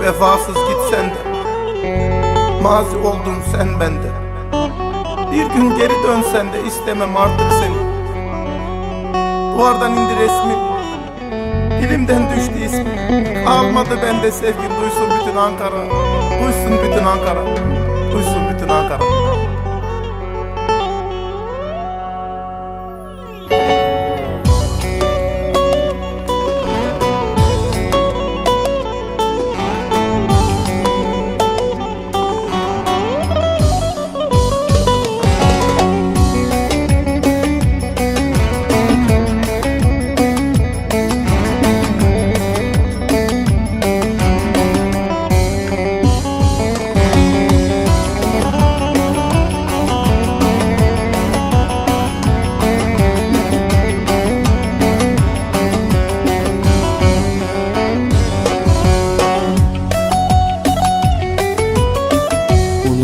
vefasız gitsen de. Mazi oldun sen bende Bir gün geri dönsen de istemem artık seni. Duvardan indi resmi Dilimden düştü ismi. Almadı bende sevgin duysun bütün Ankara. Duysun bütün Ankara Duysun bütün Ankara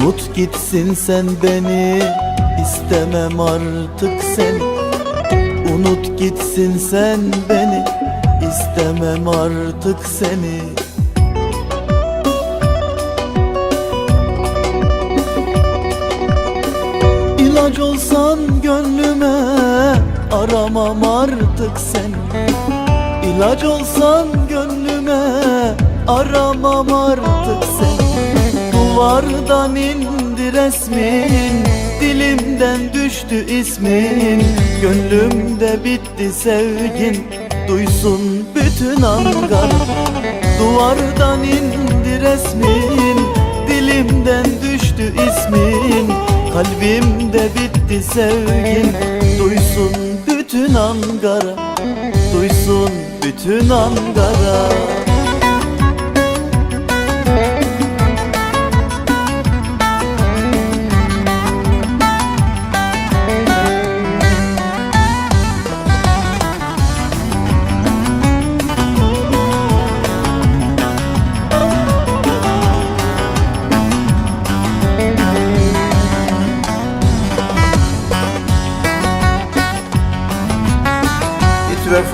Unut gitsin sen beni istemem artık seni. Unut gitsin sen beni istemem artık seni. İlaç olsan gönlüme aramam artık seni. İlaç olsan gönlüme aramam artık seni Duvardan indi resmin Dilimden düştü ismin. Gönlümde bitti sevgin Duysun bütün Ankara Duvardan indi resmin Dilimden düştü ismin. Kalbimde bitti sevgin Duysun bütün Ankara Duysun bütün Ankara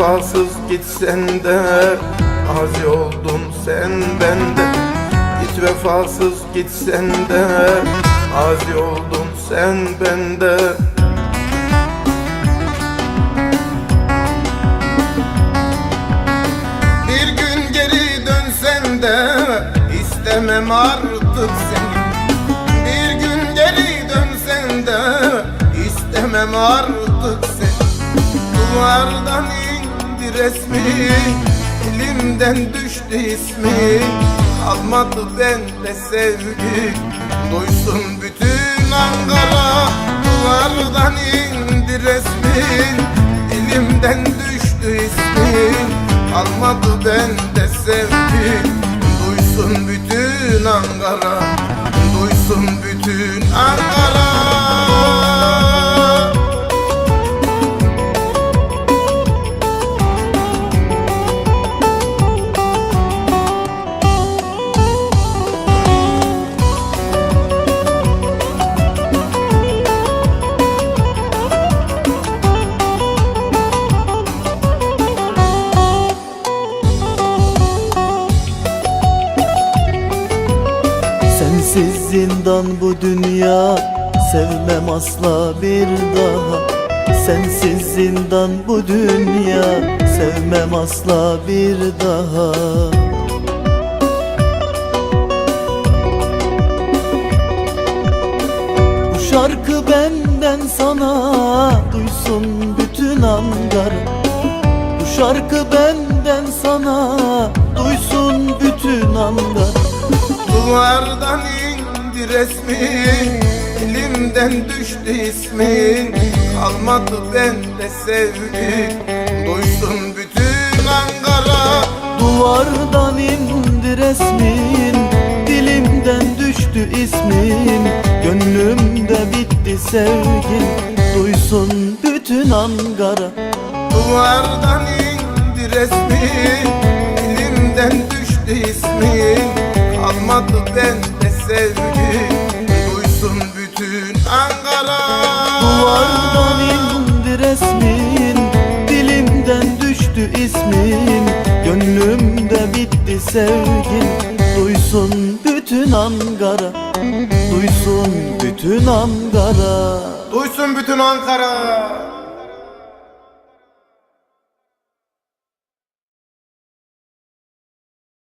vefasız gitsen de Azi oldun sen bende. Hiç vefasız gitsen de Azi oldun sen bende. Bir gün geri dönsen de istemem artık seni. Bir gün geri dönsen de istemem artık seni. Duvardan indi resmin Elimden düştü ismin Kalmadı bende sevgi Duysun bütün Ankara. Duvardan indi resmin Elimden düştü ismin Kalmadı bende sevgi Duysun bütün Ankara. Duysun bütün Ankara zindan bu dünya Sevmem asla bir daha. Sensiz zindan bu dünya Sevmem asla bir daha. Bu şarkı benden sana Duysun bütün Ankara Bu şarkı benden sana Duysun bütün Ankara Duvardan resmin Elimden düştü ismin Kalmadı bende sevgi. Duysun bütün Ankara. Duvardan indi resmin Dilimden düştü ismin. Gönlümde bitti sevgin Duysun bütün Ankara. Duvardan indi resmin Elimden düştü ismin. Kalmadı bende sevgi Duysun bütün Ankara. Duvardan indi resmin Dilimden düştü ismin. Gönlümde bitti sevgin Duysun bütün Ankara. Duysun bütün Ankara. Duysun bütün Ankara